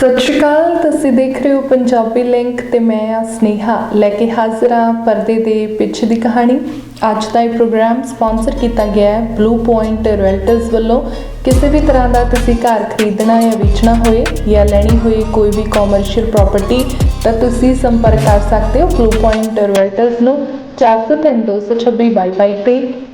ਸਤਿ ਸ਼੍ਰੀ ਅਕਾਲ, ਤੁਸੀਂ ਦੇਖ ਰਹੇ ਹੋ ਪੰਜਾਬੀ ਲਿੰਕ ਤੇ ਮੈਂ ਆ ਸਨੇਹਾ। ਲੈ ਕੇ ਹਾਜ਼ਰ ਹਾਂ ਪਰਦੇ ਦੇ ਪਿੱਛੇ ਦੀ ਕਹਾਣੀ। ਅੱਜ ਦਾ ਇਹ ਪ੍ਰੋਗਰਾਮ ਸਪਾਂਸਰ ਕੀਤਾ ਗਿਆ ਹੈ ਬਲੂ ਪੁਆਇੰਟ ਰੈਲਟਰਸ ਵੱਲੋਂ। ਕਿਸੇ ਵੀ ਤਰ੍ਹਾਂ ਦਾ ਤੁਸੀਂ ਘਰ ਖਰੀਦਣਾ ਜਾਂ ਵੇਚਣਾ ਹੋਏ ਜਾਂ ਲੈਣੀ ਹੋਏ ਕੋਈ ਵੀ ਕਮਰਸ਼ੀਅਲ ਪ੍ਰਾਪਰਟੀ ਤਾਂ ਤੁਸੀਂ ਸੰਪਰਕ ਕਰ ਸਕਦੇ ਹੋ ਬਲੂ ਪੁਆਇੰਟ ਰੈਲਟਰਸ ਨੂੰ। 403 226 22 ਤੇ।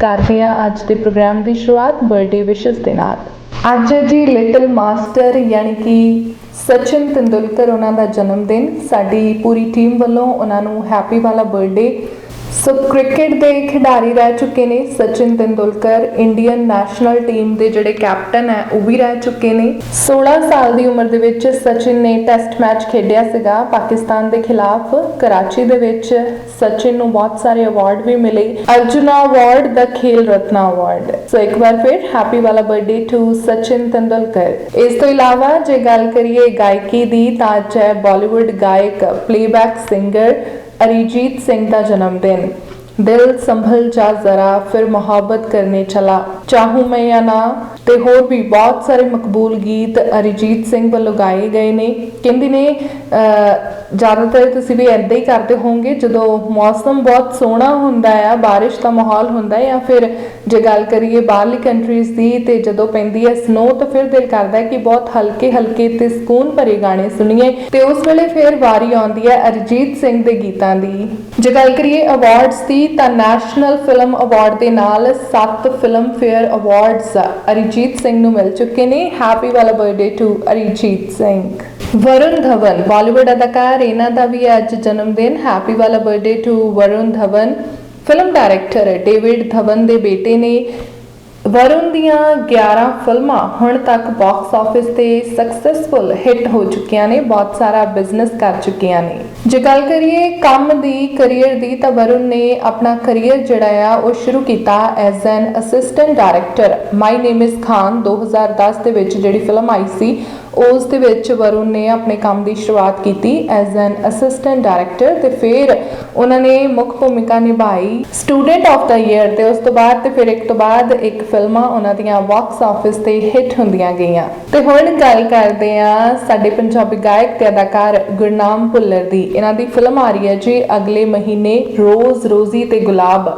ਕਰਦੇ ਹਾਂ ਅੱਜ ਦੇ ਪ੍ਰੋਗਰਾਮ ਦੀ ਸ਼ੁਰੂਆਤ ਬਰਥਡੇ ਵਿਸ਼ੇਸ ਦੇ ਨਾਲ। ਅੱਜ ਜੀ ਲਿਟਲ ਮਾਸਟਰ ਯਾਨੀ ਕਿ ਸਚਿਨ ਤੰਦੁਲਕਰ ਉਹਨਾਂ ਦਾ ਜਨਮ ਦਿਨ ਸਾਡੀ ਪੂਰੀ ਟੀਮ ਵੱਲੋਂ ਉਹਨਾਂ ਨੂੰ ਹੈਪੀ ਵਾਲਾ ਬਰਥਡੇ ਸੋ ਕ੍ਰਿਕਟ ਦੇ ਖਿਡਾਰੀ ਰਹਿ ਚੁੱਕੇ ਨੇ Sachin Tendulkar, Indian national team ਦੇ ਜਿਹੜੇ ਕੈਪਟਨ ਹੈ, ਉਹ ਵੀ ਰਹਿ ਚੁੱਕੇ ਨੇ। 16 ਸਾਲ ਦੀ ਉਮਰ ਦੇ ਵਿੱਚ ਸਚਿਨ ਨੇ ਟੈਸਟ ਮੈਚ ਖੇਡਿਆ ਸੀਗਾ। ਪਾਕਿਸਤਾਨ ਦੇ ਖਿਲਾਫ ਕਰਾਚੀ ਦੇ ਵਿੱਚ ਸਚਿਨ ਨੂੰ ਬਹੁਤ ਸਾਰੇ ਅਵਾਰਡ ਵੀ ਮਿਲੇ। ਅਰਜੁਨਾ ਅਵਾਰਡ ਦਾ ਖੇਲ ਰਤਨਾ ਅਵਾਰਡ ਸੋ ਇੱਕ ਵਾਰ ਫਿਰ ਹੈਪੀ ਵਾਲਾ ਬਰਥਡੇ ਟੂ ਸਚਿਨ ਤੈਂਦੁਲਕਰ। ਇਸ ਤੋਂ ਇਲਾਵਾ ਜੇ ਗੱਲ ਕਰੀਏ ਗਾਇਕੀ ਦੀ, ਤਾਂ ਅੱਜ ਹੈ ਬਾਲੀਵੁੱਡ ਗਾਇਕ ਪਲੇਬੈਕ ਸਿੰਗਰ ਅਰੀਜੀਤ ਸਿੰਘ ਦਾ ਜਨਮ ਦਿਨ। ਦਿਲ ਸੰਭਲ ਜਾ ਜ਼ਰਾ, ਫਿਰ ਮੁਹੱਬਤ ਕਰਨੇ ਚਲਾ। ਚਾਹੂੰ ਮੈਂ ਜਾਂ ਨਾ, ਤੇ ਹੋਰ ਵੀ ਬਹੁਤ ਸਾਰੇ ਮਕਬੂਲ ਗੀਤ ਅਰੀਜੀਤ ਸਿੰਘ ਵੱਲੋਂ ਗਾਏ ਗਏ ਨੇ। ਕਹਿੰਦੇ ਨੇ ਜ਼ਿਆਦਾਤਰ ਤੁਸੀਂ ਵੀ ਐਦਾਂ ਹੀ ਕਰਦੇ ਹੋਵੋਗੇ, ਜਦੋਂ ਮੌਸਮ ਬਹੁਤ ਸੋਹਣਾ ਹੁੰਦਾ ਆ, ਬਾਰਿਸ਼ ਦਾ ਮਾਹੌਲ ਹੁੰਦਾ ਹੈ ਜਾਂ ਫਿਰ ਜੇ ਗੱਲ ਕਰੀਏ ਬਾਹਰਲੀ ਕੰਟਰੀਜ਼ ਦੀ, ਤੇ ਜਦੋਂ ਪੈਂਦੀ ਹੈ ਸਨੋ ਤਾਂ ਫਿਰ ਦਿਲ ਕਰਦਾ ਹੈ ਕਿ ਬਹੁਤ ਹਲਕੇ ਹਲਕੇ ਤੇ ਸਕੂਨ ਭਰੇ ਗਾਣੇ ਸੁਣੀਏ। ਤੇ ਉਸ ਵੇਲੇ ਫਿਰ ਵਾਰੀ ਆਉਂਦੀ ਹੈ ਅਰਿਜੀਤ ਸਿੰਘ ਦੇ ਗੀਤਾਂ ਦੀ। ਜੇ ਗੱਲ ਕਰੀਏ ਅਵਾਰਡਸ ਦੀ ਤਾਂ ਨੈਸ਼ਨਲ ਫਿਲਮ ਅਵਾਰਡ ਦੇ ਨਾਲ 7 Filmfare awards Arijit Singh ਨੂੰ ਮਿਲ ਚੁੱਕੇ ਨੇ। ਹੈਪੀ ਵਾਲਾ ਬਰਥਡੇ ਟੂ ਅਰਿਜੀਤ ਸਿੰਘ। ਵਰੁਣ ਧਵਨ ਬਾਲੀਵੁੱਡ ਅਦਾਕਾਰ, ਇਹਨਾਂ ਦਾ ਵੀ ਅੱਜ ਜਨਮ ਦਿਨ। ਹੈਪੀ ਵਾਲਾ birthday to Varun Dhawan. Film director David Dhawan ਦੇ ਬੇਟੇ ਨੇ। ਵਰੁਣ ਦੀਆਂ 11 ਫਿਲਮਾਂ ਹੁਣ ਤੱਕ ਬਾਕਸ ਆਫਿਸ ਤੇ ਸਕਸੈਸਫੁਲ ਹਿੱਟ ਹੋ ਚੁੱਕੀਆਂ ਨੇ, ਬਹੁਤ ਸਾਰਾ ਬਿਜ਼ਨਸ ਕਰ ਚੁੱਕੀਆਂ ਨੇ। ਜੇ ਗੱਲ ਕਰੀਏ ਕੰਮ ਦੀ ਕੈਰੀਅਰ ਦੀ, ਤਾਂ ਵਰੁਣ ਨੇ ਆਪਣਾ ਕੈਰੀਅਰ ਜਿਹੜਾ ਆ, ਉਹ ਸ਼ੁਰੂ ਕੀਤਾ as an assistant director my name is Khan 2010 ਦੇ ਵਿੱਚ ਜਿਹੜੀ ਫਿਲਮ ਆਈ ਸੀ ਉਸ ਦੇ ਵਿੱਚ ਵਰੁਣ ਨੇ ਆਪਣੇ ਕੰਮ ਦੀ ਸ਼ੁਰੂਆਤ ਕੀਤੀ ਐਜ਼ ਐਨ ਅਸਿਸਟੈਂਟ ਡਾਇਰੈਕਟਰ ਤੇ ਫਿਰ ਉਹਨਾਂ ਨੇ ਮੁੱਖ ਭੂਮਿਕਾ ਨਿਭਾਈ ਸਟੂਡੈਂਟ ਆਫ ਦਾ ਈਅਰ ਤੇ ਉਸ ਤੋਂ ਬਾਅਦ ਤੇ ਫਿਰ ਇੱਕ ਤੋਂ ਬਾਅਦ ਇੱਕ ਫਿਲਮਾਂ ਉਹਨਾਂ ਦੀਆਂ ਬਾਕਸ ਆਫਿਸ ਤੇ ਹਿੱਟ ਹੁੰਦੀਆਂ ਗਈਆਂ। ਤੇ ਹੁਣ ਗੱਲ ਕਰਦੇ ਆ ਸਾਡੇ ਪੰਜਾਬੀ ਗਾਇਕ ਤੇ ਅਦਾਕਾਰ ਗੁਰਨਾਮ ਭੁੱਲਰ ਦੀ। ਇਹਨਾਂ ਦੀ ਫਿਲਮ ਆ ਰਹੀ ਹੈ ਜੀ ਅਗਲੇ ਮਹੀਨੇ ਰੋਜ਼ ਰੋਜ਼ੀ ਤੇ ਗੁਲਾਬ।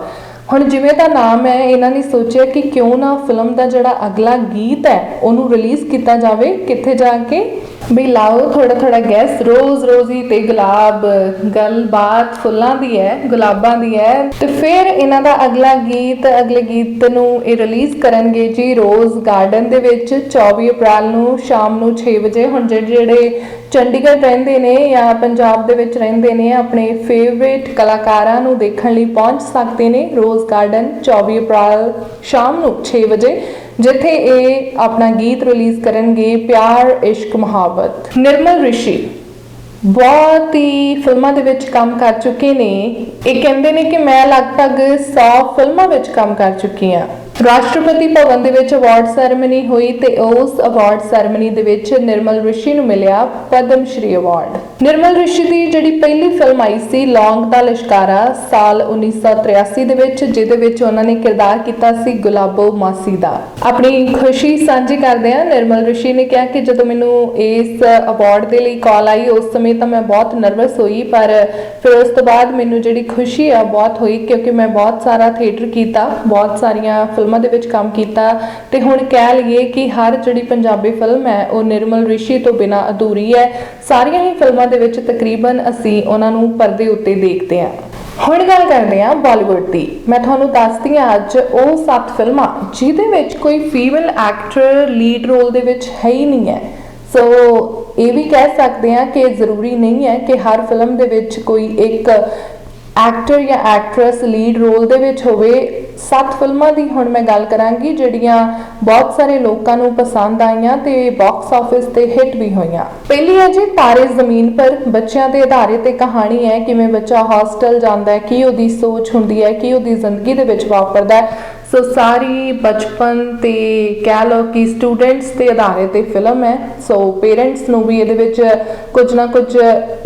ਹੁਣ ਜਿਵੇਂ ਦਾ ਨਾਮ ਹੈ, ਇਹਨਾਂ ਨੇ ਸੋਚਿਆ ਕਿ ਕਿਉਂ ਨਾ ਫਿਲਮ ਦਾ ਜਿਹੜਾ ਅਗਲਾ ਗੀਤ ਹੈ, ਉਹਨੂੰ ਰਿਲੀਜ਼ ਕੀਤਾ ਜਾਵੇ ਕਿੱਥੇ ਜਾ ਕੇ? ਵੀ ਲਾਓ ਥੋੜਾ ਥੋੜਾ ਗੈਸ ਰੋਜ਼, ਰੋਜ਼ੀ ਤੇ ਗੁਲਾਬ, ਗੱਲਬਾਤ ਫੁੱਲਾਂ ਦੀ ਹੈ, ਗੁਲਾਬਾਂ ਦੀ ਹੈ। ਤੇ ਫਿਰ ਇਹਨਾਂ ਦਾ ਅਗਲਾ ਗੀਤ, ਅਗਲੇ ਗੀਤ ਨੂੰ ਇਹ ਰਿਲੀਜ਼ ਕਰਨਗੇ ਜੀ ਰੋਜ਼ ਗਾਰਡਨ ਦੇ ਵਿੱਚ 24 ਅਪ੍ਰੈਲ ਨੂੰ, ਸ਼ਾਮ ਨੂੰ 6 ਵਜੇ। ਹੁਣ ਜਿਹੜੇ ਜਿਹੜੇ ਚੰਡੀਗੜ੍ਹ ਰਹਿੰਦੇ ਨੇ ਜਾਂ ਪੰਜਾਬ ਦੇ ਵਿੱਚ ਰਹਿੰਦੇ ਨੇ, ਆਪਣੇ ਫੇਵਰੇਟ ਕਲਾਕਾਰਾਂ ਨੂੰ ਦੇਖਣ ਲਈ ਪਹੁੰਚ ਸਕਦੇ ਨੇ ਰੋਜ਼ ਗਾਰਡਨ 24 ਅਪ੍ਰੈਲ ਸ਼ਾਮ ਨੂੰ 6 ਵਜੇ, ਜਿੱਥੇ ਇਹ ਆਪਣਾ ਗੀਤ ਰਿਲੀਜ਼ ਕਰਨਗੇ ਪਿਆਰ, ਇਸ਼ਕ, ਮੁਹੱਬਤ। ਨਿਰਮਲ ਰਿਸ਼ੀ ਬਹੁਤ ਹੀ ਫਿਲਮਾਂ ਦੇ ਵਿੱਚ ਕੰਮ ਕਰ ਚੁੱਕੇ ਨੇ। ਇਹ ਕਹਿੰਦੇ ਨੇ ਕਿ ਮੈਂ ਲਗਭਗ 100 ਫਿਲਮਾਂ ਵਿੱਚ ਕੰਮ ਕਰ ਚੁੱਕੀ ਹਾਂ। ਰਾਸ਼ਟਰਪਤੀ ਭਵਨ ਦੇ ਵਿੱਚ ਅਵਾਰਡ ਸੈਰੇਮਨੀ ਹੋਈ ਤੇ ਉਸ ਅਵਾਰਡ ਸੈਰੇਮਨੀ ਦੇ ਵਿੱਚ ਨਿਰਮਲ ਰਿਸ਼ੀ ਨੂੰ ਮਿਲਿਆ ਪਦਮ ਸ਼੍ਰੀ ਅਵਾਰਡ ਨਿਰਮਲ ਰਿਸ਼ੀ ਦੀ ਜਿਹੜੀ ਪਹਿਲੀ ਫਿਲਮ ਆਈ ਸੀ ਲੌਂਗ ਦਾ ਲਿਸ਼ਕਾਰਾ, ਸਾਲ 1983 ਦੇ ਵਿੱਚ, ਜਿਹਦੇ ਵਿੱਚ ਉਹਨਾਂ ਨੇ ਕਿਰਦਾਰ ਕੀਤਾ ਸੀ ਗੁਲਾਬੋ ਮਾਸੀ ਦਾ। ਆਪਣੀ ਖੁਸ਼ੀ ਸਾਂਝੀ ਕਰਦੇ ਆ ਨਿਰਮਲ ਰਿਸ਼ੀ ਨੇ ਕਿਹਾ ਕਿ ਜਦੋਂ ਮੈਨੂੰ ਇਸ ਅਵਾਰਡ ਦੇ ਲਈ ਕਾਲ ਆਈ, ਉਸ ਸਮੇਂ ਤਾਂ ਮੈਂ ਬਹੁਤ ਨਰਵਸ ਹੋਈ, ਪਰ ਫਿਰ ਉਸ ਤੋਂ ਬਾਅਦ ਮੈਨੂੰ ਜਿਹੜੀ ਖੁਸ਼ੀ ਆ, ਬਹੁਤ ਹੋਈ ਕਿਉਂਕਿ ਮੈਂ ਬਹੁਤ ਸਾਰਾ ਥੀਏਟਰ ਕੀਤਾ, ਬਹੁਤ ਸਾਰੀਆਂ ਫਿਲਮਾਂ ਦੇ ਵਿੱਚ ਕੰਮ ਕੀਤਾ ਤੇ ਹੁਣ ਕਹਿ ਲਈਏ ਕਿ ਹਰ ਜਿਹੜੀ ਪੰਜਾਬੀ ਫਿਲਮ ਹੈ, ਉਹ ਨਿਰਮਲ ਰਿਸ਼ੀ ਤੋਂ ਬਿਨਾ ਅਧੂਰੀ ਹੈ। ਸਾਰੀਆਂ ਹੀ ਫਿਲਮਾਂ ਦੇ ਵਿੱਚ ਤਕਰੀਬਨ ਅਸੀਂ ਉਹਨਾਂ ਨੂੰ ਪਰਦੇ ਉੱਤੇ ਦੇਖਦੇ ਹਾਂ। ਹੁਣ ਗੱਲ ਕਰਦੇ ਹਾਂ ਬਾਲੀਵੁੱਡ ਦੀ। ਮੈਂ ਤੁਹਾਨੂੰ ਦੱਸਦੀ ਹਾਂ ਅੱਜ ਉਹ ਸੱਤ ਫਿਲਮਾਂ ਜਿਹਦੇ ਵਿੱਚ ਕੋਈ ਫੀਮੇਲ ਐਕਟਰ ਲੀਡ ਰੋਲ ਦੇ ਵਿੱਚ ਹੈ ਹੀ ਨਹੀਂ ਹੈ। ਸੋ ਇਹ ਵੀ ਕਹਿ ਸਕਦੇ ਹਾਂ ਕਿ ਜ਼ਰੂਰੀ ਨਹੀਂ ਹੈ ਕਿ ਹਰ ਫਿਲਮ ਦੇ ਵਿੱਚ ਕੋਈ ਇੱਕ ਐਕਟਰ ਜਾਂ ਐਕਟਰੈਸ ਲੀਡ ਰੋਲ ਦੇ ਵਿੱਚ ਹੋਵੇ। ਸੱਤ ਫਿਲਮਾਂ ਦੀ ਹੁਣ ਮੈਂ ਗੱਲ ਕਰਾਂਗੀ, ਜਿਹੜੀਆਂ ਬਹੁਤ ਸਾਰੇ ਲੋਕਾਂ ਨੂੰ ਪਸੰਦ ਆਈਆਂ ਤੇ ਬਾਕਸ ਆਫਿਸ ਤੇ ਹਿੱਟ ਵੀ ਹੋਈਆਂ। ਪਹਿਲੀ ਹੈ ਜੀ, ਤਾਰੇ ਜ਼ਮੀਨ ਪਰ ਬੱਚਿਆਂ ਤੇ ਆਧਾਰਿਤ ਇੱਕ ਕਹਾਣੀ ਹੈ, ਕਿਵੇਂ ਬੱਚਾ ਹੌਸਟਲ ਜਾਂਦਾ ਹੈ, ਕੀ ਉਹਦੀ ਸੋਚ ਹੁੰਦੀ ਹੈ, ਕੀ ਉਹਦੀ ਜ਼ਿੰਦਗੀ ਦੇ ਵਿੱਚ ਵਾਪਰਦਾ ਹੈ। ਸੋ ਸਾਰੀ ਬਚਪਨ ਤੇ ਕਹਿ ਲਓ ਕਿ ਸਟੂਡੈਂਟਸ ਤੇ ਆਧਾਰਿਤ ਇਹ ਫਿਲਮ ਹੈ। ਸੋ ਪੇਰੈਂਟਸ ਨੂੰ ਵੀ ਇਹਦੇ ਵਿੱਚ ਕੁਝ ਨਾ ਕੁਝ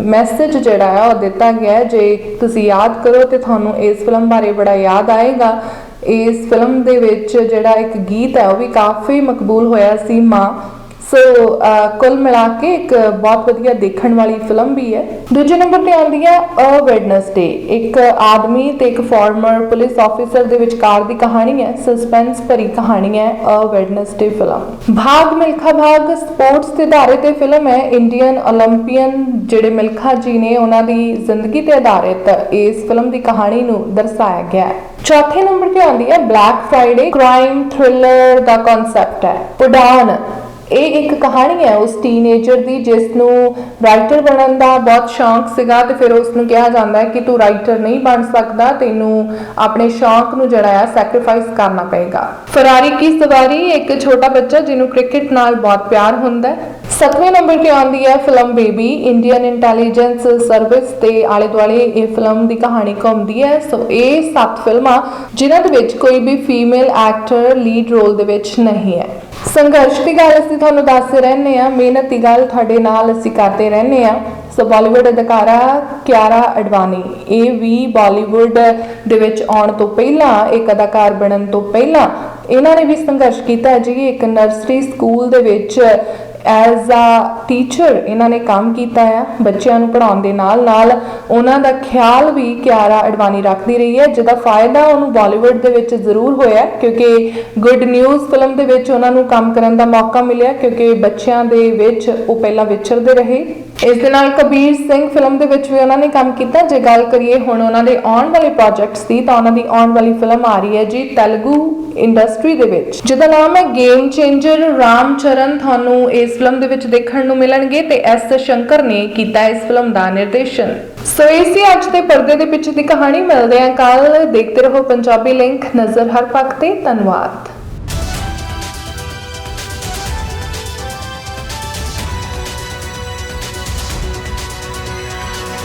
ਮੈਸੇਜ ਜਿਹੜਾ ਹੈ, ਉਹ ਦਿੱਤਾ ਗਿਆ ਜੇ ਤੁਸੀਂ ਯਾਦ ਕਰੋ ਤੇ ਤੁਹਾਨੂੰ ਇਸ ਫਿਲਮ ਬਾਰੇ ਬੜਾ ਯਾਦ ਆਏਗਾ। ਇਸ ਫਿਲਮ ਦੇ ਵਿੱਚ ਜਿਹੜਾ ਇੱਕ ਗੀਤ ਹੈ, ਉਹ ਵੀ ਕਾਫੀ ਮਕਬੂਲ ਹੋਇਆ ਸੀ ਮਾਂ। ਸੋ ਕੁੱਲ ਮਿਲਾ ਕੇ ਇੱਕ ਬਹੁਤ ਵਧੀਆ ਦੇਖਣ ਵਾਲੀ ਫਿਲਮ ਵੀ ਹੈ। ਦੂਜੇ ਨੰਬਰ ਤੇ ਆਉਂਦੀ ਹੈ ਅ ਵੈਡਨਸਡੇ ਇੱਕ ਆਦਮੀ ਤੇ ਇੱਕ ਫਾਰਮਰ ਪੁਲਿਸ ਆਫੀਸਰ ਦੇ ਵਿਚਕਾਰ ਦੀ ਕਹਾਣੀ ਹੈ। ਸਸਪੈਂਸ ਭਰੀ ਕਹਾਣੀ ਹੈ ਅ ਵੈਡਨਸਡੇ ਫਿਲਮ ਭਾਗ ਮਿਲਖਾ ਭਾਗ ਸਪੋਰਟਸ ਤੇ ਆਧਾਰਿਤ ਇਹ ਫਿਲਮ ਹੈ। ਇੰਡੀਅਨ 올림픽ੀਅਨ ਜਿਹੜੇ ਮਿਲਖਾ ਜੀ ਨੇ ਉਹਨਾਂ ਦੀ ਜ਼ਿੰਦਗੀ ਤੇ ਆਧਾਰਿਤ ਇਸ ਫਿਲਮ ਦੀ ਕਹਾਣੀ ਨੂੰ ਦਰਸਾਇਆ ਗਿਆ ਹੈ। ਚੌਥੇ ਨੰਬਰ ਤੇ ਆਉਂਦੀ ਹੈ ਬਲੈਕ ਫਰਾਈਡੇ ਕ੍ਰਾਈਮ ਥ੍ਰਿਲਰ ਦਾ ਕਨਸੈਪਟ ਹੈ। ਪੁਡਾਨ ਇਹ ਇੱਕ ਕਹਾਣੀ ਹੈ ਉਸ ਟੀਨੇਜਰ ਦੀ, ਜਿਸ ਨੂੰ ਰਾਈਟਰ ਬਣਨ ਦਾ ਬਹੁਤ ਸ਼ੌਂਕ ਸੀਗਾ ਤੇ ਫਿਰ ਉਸ ਨੂੰ ਕਿਹਾ ਜਾਂਦਾ ਹੈ ਕਿ ਤੂੰ ਰਾਈਟਰ ਨਹੀਂ ਬਣ ਸਕਦਾ, ਤੈਨੂੰ ਆਪਣੇ ਸ਼ੌਂਕ ਨੂੰ ਜਿਹੜਾ ਹੈ ਸੈਕਰੀਫਾਈਸ ਕਰਨਾ ਪਏਗਾ। ਫਰਾਰੀ ਕੀ ਸਵਾਰੀ, ਇੱਕ ਛੋਟਾ ਬੱਚਾ ਜਿਹਨੂੰ ਕ੍ਰਿਕਟ ਨਾਲ ਬਹੁਤ ਪਿਆਰ ਹੁੰਦਾ ਹੈ। ਸੱਤਵੇਂ ਨੰਬਰ ਤੇ ਆਉਂਦੀ ਹੈ film baby. Indian intelligence service ਤੇ ਆਲੇ ਦੁਆਲੇ ਇਹ ਫਿਲਮ ਦੀ ਕਹਾਣੀ ਘੁੰਮਦੀ ਹੈ। ਸੋ ਇਹ ਸੱਤ ਫਿਲਮਾਂ ਜਿਨ੍ਹਾਂ ਦੇ ਵਿੱਚ ਕੋਈ ਵੀ ਫੀਮੇਲ ਐਕਟਰ ਲੀਡ ਰੋਲ ਦੇ ਵਿੱਚ ਨਹੀਂ ਹੈ। ਸੰਘਰਸ਼ ਦੀ ਗੱਲ ਅਸੀਂ ਤੁਹਾਨੂੰ ਦੱਸਦੇ ਰਹਿੰਦੇ ਆ ਮਿਹਨਤ ਦੀ ਗੱਲ ਤੁਹਾਡੇ ਨਾਲ ਅਸੀਂ ਕਰਦੇ ਰਹਿੰਦੇ ਆ ਸੋ ਬਾਲੀਵੁੱਡ ਅਦਾਕਾਰਾ ਕਿਆਰਾ ਅਡਵਾਨੀ, ਇਹ ਵੀ ਬਾਲੀਵੁੱਡ ਦੇ ਵਿੱਚ ਆਉਣ ਤੋਂ ਪਹਿਲਾਂ, ਇੱਕ ਅਦਾਕਾਰ ਬਣਨ ਤੋਂ ਪਹਿਲਾਂ, ਇਹਨਾਂ ਨੇ ਵੀ ਸੰਘਰਸ਼ ਕੀਤਾ ਹੈ ਜੀ। ਇੱਕ ਨਰਸਰੀ ਸਕੂਲ ਦੇ ਵਿੱਚ ਐਜ਼ ਅ ਟੀਚਰ ਇਹਨਾਂ ਨੇ ਕੰਮ ਕੀਤਾ ਹੈ ਬੱਚਿਆਂ ਨੂੰ ਪੜ੍ਹਾਉਣ ਦੇ ਨਾਲ ਨਾਲ ਉਹਨਾਂ ਦਾ ਖਿਆਲ ਵੀ ਕਿਆਰਾ ਅਡਵਾਨੀ ਰੱਖਦੀ ਰਹੀ ਹੈ। ਜਿਹਦਾ ਫਾਇਦਾ ਉਹਨੂੰ ਬਾਲੀਵੁੱਡ ਦੇ ਵਿੱਚ ਜ਼ਰੂਰ ਹੋਇਆ, ਕਿਉਂਕਿ ਗੁੱਡ ਨਿਊਜ਼ ਫਿਲਮ ਦੇ ਵਿੱਚ ਉਹਨਾਂ ਨੂੰ ਕੰਮ ਕਰਨ ਦਾ ਮੌਕਾ ਮਿਲਿਆ, ਕਿਉਂਕਿ ਬੱਚਿਆਂ ਦੇ ਵਿੱਚ ਉਹ ਪਹਿਲਾਂ ਵਿਚਰਦੇ ਰਹੇ। ਇਸ ਦੇ ਨਾਲ ਕਬੀਰ ਸਿੰਘ ਫਿਲਮ ਦੇ ਵਿੱਚ ਵੀ ਉਹਨਾਂ ਨੇ ਕੰਮ ਕੀਤਾ। ਜੇ ਗੱਲ ਕਰੀਏ ਹੁਣ ਉਹਨਾਂ ਦੇ ਆਉਣ ਵਾਲੇ ਪ੍ਰੋਜੈਕਟਸ ਦੀ, ਤਾਂ ਉਹਨਾਂ ਦੀ ਆਉਣ ਵਾਲੀ ਫਿਲਮ ਆ ਰਹੀ ਹੈ ਜੀ ਤੇਲਗੂ ਇੰਡਸਟਰੀ ਦੇ ਵਿੱਚ। ਜਿਹਦਾ ਨਾਮ ਹੈ ਗੇਮ ਚੇਂਜਰ ਰਾਮ ਚਰਨ ਤੁਹਾਨੂੰ ਇਸ ਫਿਲਮ ਦੇ ਵਿੱਚ ਦੇਖਣ ਨੂੰ ਮਿਲਣਗੇ ਤੇ ਐਸ ਸ਼ੰਕਰ ਨੇ ਕੀਤਾ ਇਸ ਫਿਲਮ ਦਾ ਨਿਰਦੇਸ਼ਨ। ਸੋ ਇਹ ਸੀ ਅੱਜ ਦੇ ਪਰਦੇ ਦੇ ਪਿੱਛੇ ਦੀ ਕਹਾਣੀ। ਮਿਲਦੇ ਹਾਂ ਕੱਲ ਦੇਖਦੇ ਰਹੋ ਪੰਜਾਬੀ ਲਿੰਕ ਨਜ਼ਰ ਹਰ ਪੱਖ ਤੇ। ਧੰਨਵਾਦ।